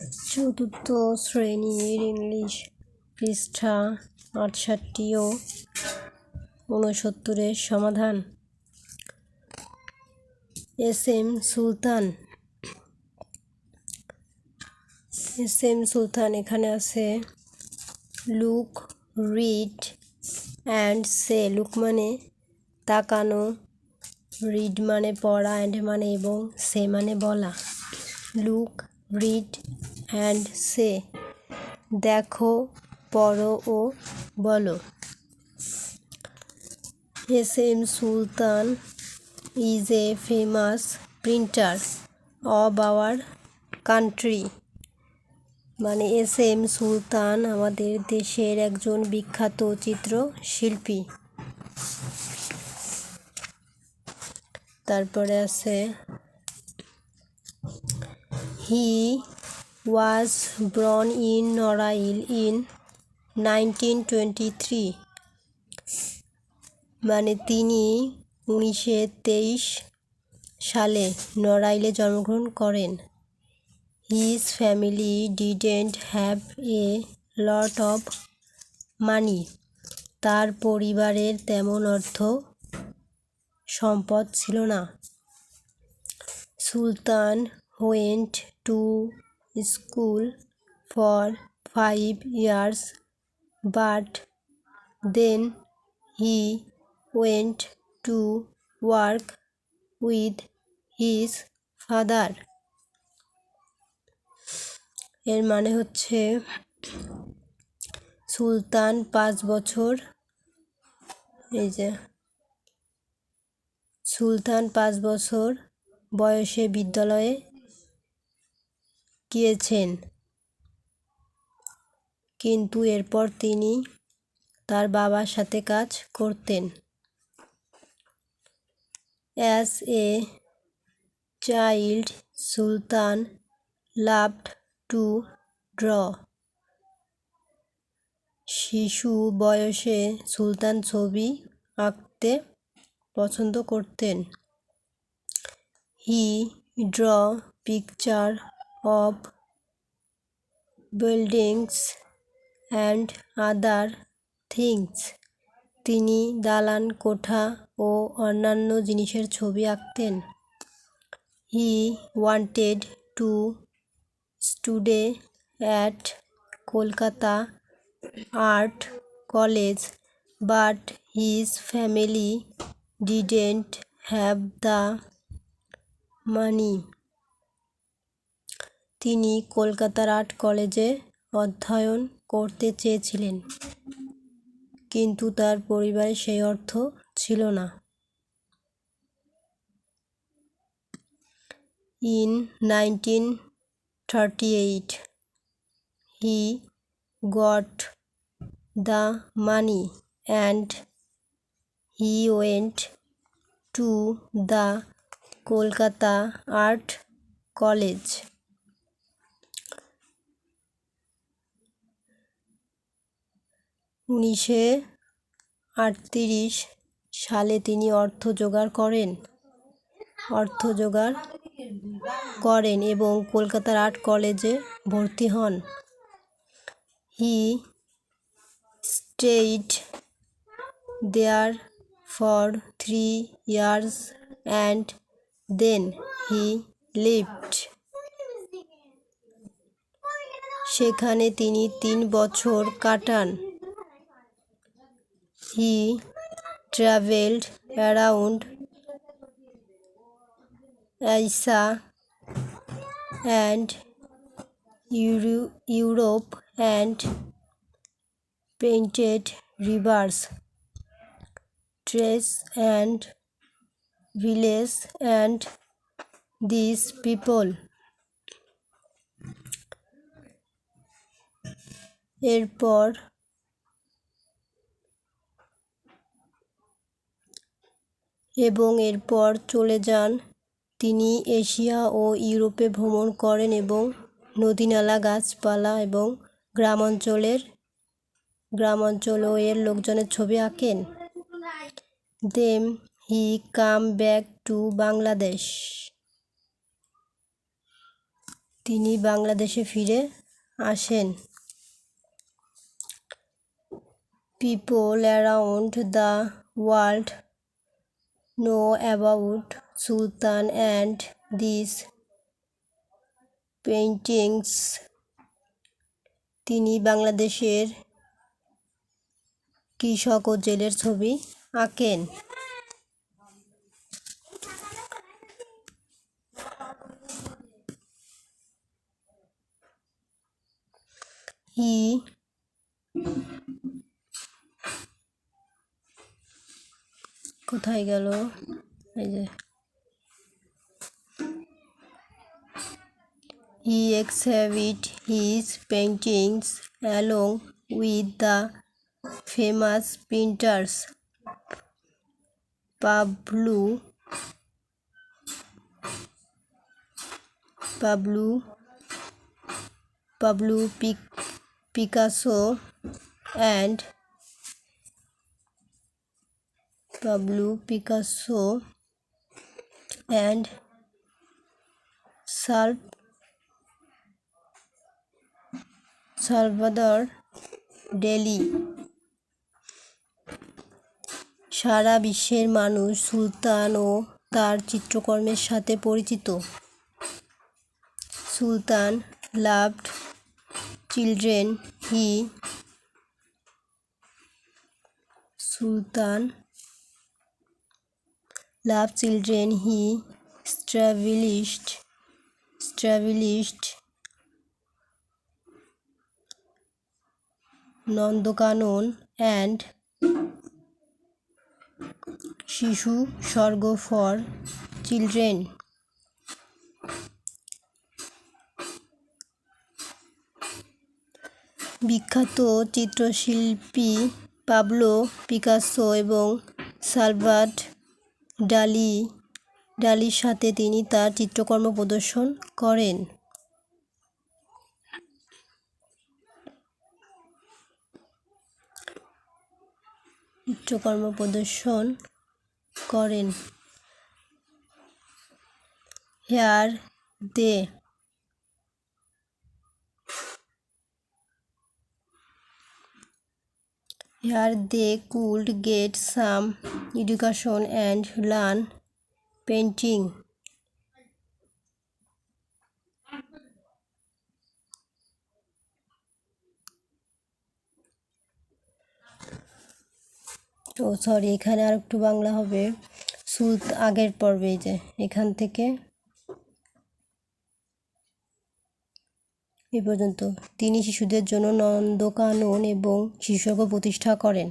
চতুর্থ শ্রেণির ইংলিশ পৃষ্ঠা আটষট্টি ও ঊনসত্তরের সমাধান। S M Sultan. S M Sultan এখানে আছে, look, read and say. Look মানে তাকানো, রিড মানে পড়া, অ্যান্ড মানে এবং সে মানে বলা। Look read and say. দেখো, পড়ো ও বলো। S M Sultan is a famous printer of our country. মানে এস এম সুলতান আমাদের দেশের একজন বিখ্যাত চিত্রশিল্পী। তারপরে আছে he was born in Narail in nineteen twenty three মানে তিনি উনিশশো তেইশ সালে নড়াইলে জন্মগ্রহণ করেন। His family didn't have a lot of money তার পরিবারের তেমন অর্থ সম্পদ ছিল না। Sultan went to school for five years but then he went to work with his father এর মানে হচ্ছে সুলতান পাঁচ বছর, এই যে, সুলতান পাঁচ বছর বয়সে বিদ্যালয়ে গিয়েছেন কিন্তু এরপর তিনি তার বাবার সাথে কাজ করতেন। As a child, Sultan loved to draw. শিশু বয়সে সুলতান ছবি আঁকতে পছন্দ করতেন। He draw picture of buildings and other things তিনি দালান, কোঠা ও অন্যান্য জিনিসের ছবি আঁকতেন। He wanted to study at Kolkata art college but his family didn't have the money তিনি কলকাতার আর্ট কলেজে অধ্যয়ন করতে চেয়েছিলেন। কিন্তু তার পরিবারে সেই অর্থ ছিল না। In nineteen thirty eight, he got the money and he went to the Kolkata art college. উনিশে আটত্রিশ সালে তিনি অর্থ জোগাড় করেন। অর্থ জোগাড় করেন এবং কলকাতার আর্ট কলেজে ভর্তি হন। He stayed there for three years and then he lived. সেখানে তিনি তিন বছর কাটান। he travelled around Asia and euro Europe and painted rivers trees and village and this people এরপর এবং এরপর চলে যান। তিনি এশিয়া ও ইউরোপে ভ্রমণ করেন এবং নদীনালা, গাছপালা এবং গ্রামাঞ্চলের গ্রামাঞ্চল ও এর লোকজনের ছবি আঁকেন। Then he came back to Bangladesh. তিনি বাংলাদেশে ফিরে আসেন। People around the world know about Sultan and this paintings তিনি বাংলাদেশের কৃষক ও জেলের ছবি আঁকেন। হি কোথায় গেল এই যে he exhibit his paintings along with the famous painters Pablo Pablo Pablo Pic- Picasso and Pablo Picasso and Sal Salvador Dali সারা বিশ্বের মানুষ সুলতান ও তার চিত্রকর্মের সাথে পরিচিত। Sultan loved children he Sultan love children he স্ট্রাভিলিস্ট স্ট্রাভিলিস্ট Nandakanan and Shishu Swarga for children বিখ্যাত চিত্রশিল্পী পাবলো পিকাসো এবং সালভাট ডালি ডালির সাথে তিনি তার চিত্রকর্ম প্রদর্শন করেন। চিত্রকর্ম প্রদর্শন করেন। Here they here they could get some education and learn painting ও সরি এখানে আর একটু বাংলা হবে। সুলত আগের পর্বে যে, এখান থেকে। এ পর্যন্ত তিনি শিশুদের জন্য নন্দকানন এবং শিশুকে প্রতিষ্ঠা করেন।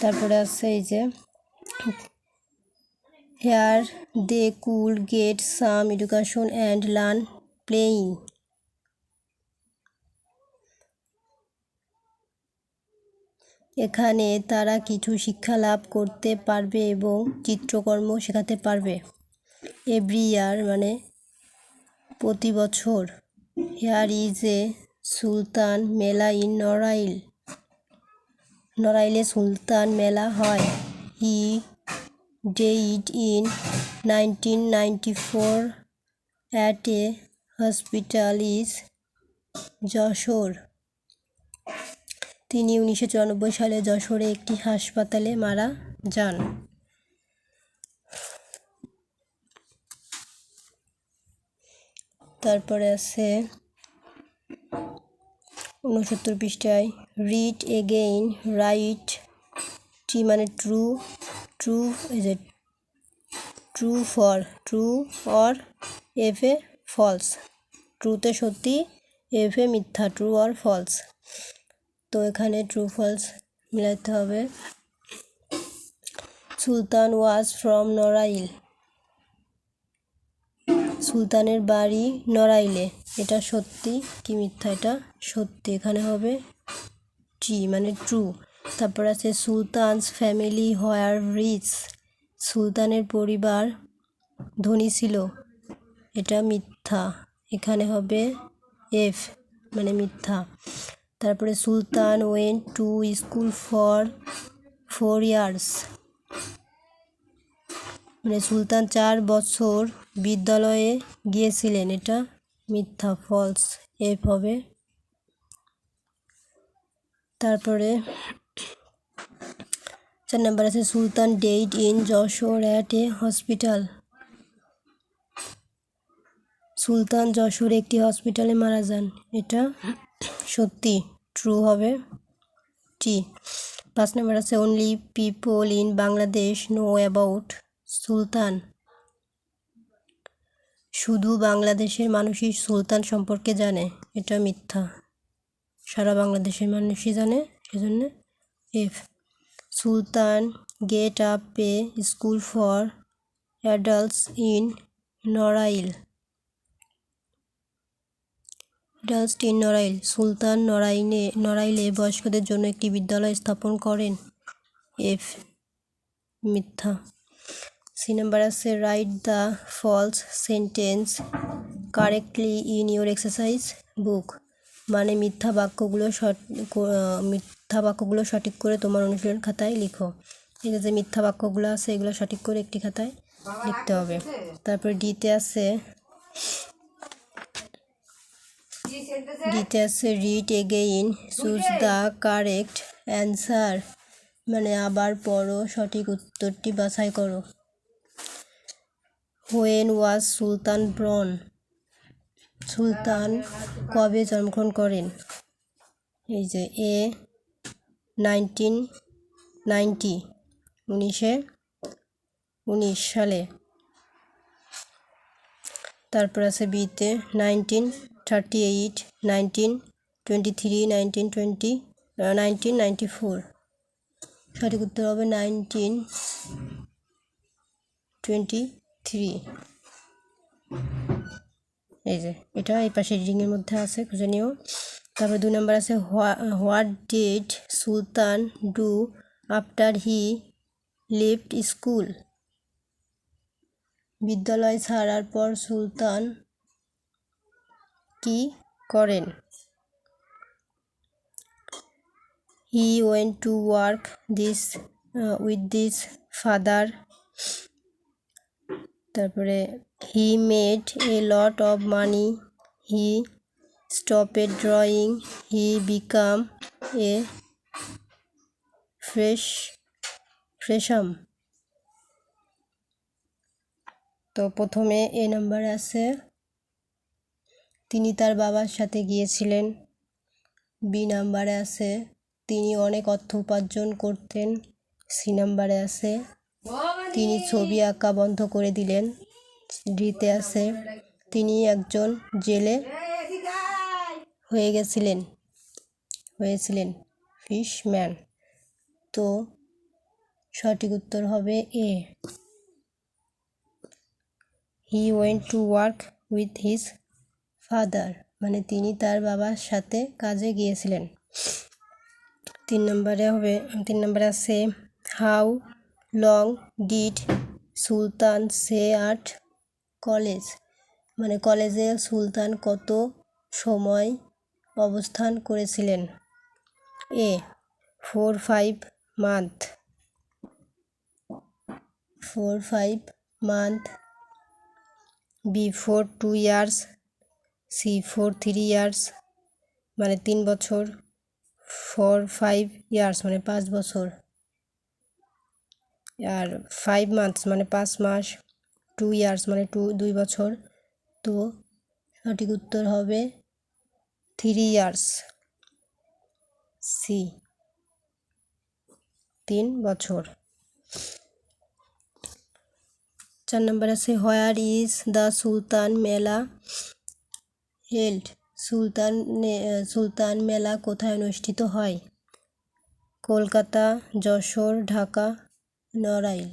তারপরে আছে এই যে here, they could, get, some, education and learn playing. এখানে তারা কিছু শিক্ষা লাভ করতে পারবে এবং চিত্রকর্ম শেখাতে পারবে। এভরি ইয়ার মানে প্রতি বছর। হেয়ার ইজ এ সুলতান মেলা ইন নড়াইল। নড়াইলে সুলতান মেলা হয়। He died in nineteen ninety four at a hospital is Jessore. তিনি উনিশশো চুরানব্বই সালে যশোরে একটি হাসপাতালে মারা যান। তারপরে আছে উনসত্তর পৃষ্ঠায় রিড এগেইন রাইট টি মানে ট্রু ট্রু এই যে true for true or F a false ট্রুতে সত্যি এফ এ মিথ্যা ট্রু অর ফলস তো এখানে ট্রু ফলস মিলাতে হবে। সুলতান ওয়াজ ফ্রম নড়াইল সুলতানের বাড়ি নড়াইলে? এটা সত্যি কি মিথ্যা? এটা সত্যি। এখানে হবে টি মানে ট্রু তারপর আছে সুলতানস ফ্যামিলি হোয়ার রিচ সুলতানের পরিবার ধনী ছিল। এটা মিথ্যা। এখানে হবে এফ মানে মিথ্যা। তারপরে Sultan went to school for four years মানে সুলতান চার বছর বিদ্যালয়ে গিয়েছিলেন। এটা মিথ্যা ফলস এফ হবে। তারপরে চার নাম্বার আছে, Sultan died in Jessore at a hospital. Sultan Jessore একটি হসপিটালে মারা যান। এটা সত্যি ট্রু হবে। টি, পাঁচ নাম্বার আছে only people in Bangladesh know about Sultan. শুধু বাংলাদেশের মানুষই সুলতান সম্পর্কে জানে, এটা মিথ্যা। সারা বাংলাদেশের মানুষই জানে, সেজন্য F. Sultan gate up pay school for adults in Narail. Adults in Narail. Sultan নড়াইলে নড়াইলে বয়স্কদের জন্য একটি বিদ্যালয় স্থাপন করেন। এফ। মিথ্যা। সি নাম্বার আছে write the false sentence correctly in your exercise book মানে মিথ্যা বাক্যগুলো মিথ্যা বাক্যগুলো সঠিক করে তোমার অনুশীলন খাতায় লিখো। এই যে মিথ্যা বাক্যগুলো আছে এগুলো সঠিক করে একটি খাতায় লিখতে হবে। তারপর ডিতে আছে ডিতে আছে read again choose the correct answer মানে আবার পড়ো সঠিক উত্তরটি বাছাই করো। হোয়েন ওয়াজ সুলতান ব্রন। সুলতান কবে জন্মগ্রহণ করেন? এই যে, এ নাইনটিন নাইনটি, উনিশে উনিশ সালে। তারপর আছে বিতে, nineteen thirty eight, nineteen twenty three, nineteen twenty nineteen ninety four. সঠিক উত্তর হবে নাইনটিন টোয়েন্টি থ্রি এই যে, এটা এই পাশে রিংয়ের মধ্যে আছে, খুঁজে নিও। তারপরে দুই নম্বর আছে what did Sultan do after he left school? বিদ্যালয় ছাড়ার পর সুলতান কি করেন? He went to work this with this father তারপরে he made a lot of money he stopped drawing he became a fresh fisherman তো প্রথমে এ নাম্বার আছে। তিনি তার বাবার সাথে গিয়েছিলেন। বি নাম্বারে আছে। তিনি অনেক অর্থ উপার্জন করতেন। সি নাম্বারে আছে। তিনি ছবি আঁকা বন্ধ করে দিলেন। ডিতে আছে, তিনি একজন জেলে হয়ে গেছিলেন, হয়েছিলেন ফিশম্যান তো সঠিক উত্তর হবে A. He went to work with his father মানে তিনি তার বাবার সাথে কাজে গিয়েছিলেন। তিন নম্বরে হবে, তিন নম্বরে আছে how long did Sultan stay at college? মানে কলেজে সুলতান কত সময় অবস্থান করেছিলেন? A four five month four five month B four two years C four three years মানে তিন বছর ফোর ফাইভ ইয়ার্স মানে পাঁচ বছর। আর ফাইভ মান্থস মানে পাঁচ মাস টু ইয়ার্স মানে টু দুই বছর। তো সঠিক উত্তর হবে থ্রি ইয়ার্স সি তিন বছর। চার নম্বর আছে হোয়ার ইজ দ্য সুলতান মেলা হেল্ড সুলতান সুলতান মেলা কোথায় অনুষ্ঠিত হয়? কলকাতা, যশোর, ঢাকা। নড়াইল।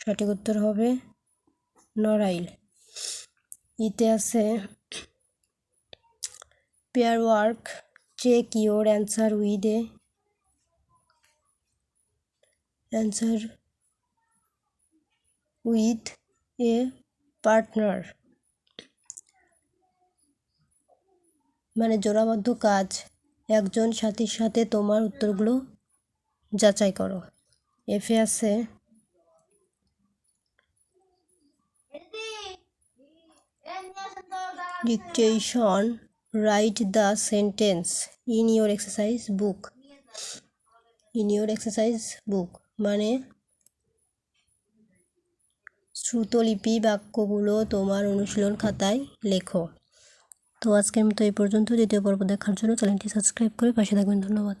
সঠিক উত্তর হবে নড়াইল। ইতে আছে, pair work, check your answer with a answer with a partner. মানে জোড়াবদ্ধ কাজ। একজন সাথীর সাথে তোমার উত্তরগুলো যাচাই করো। এফে আছে। Dictation write the sentence in your exercise book in your exercise book মানে শ্রুতলিপি বাক্যগুলো তোমার অনুশীলন খাতায় লেখো। তো আজকের মতো এই পর্যন্ত। দ্বিতীয় পর্ব দেখার জন্য চ্যানেলটি সাবস্ক্রাইব করে পাশে থাকবেন। ধন্যবাদ।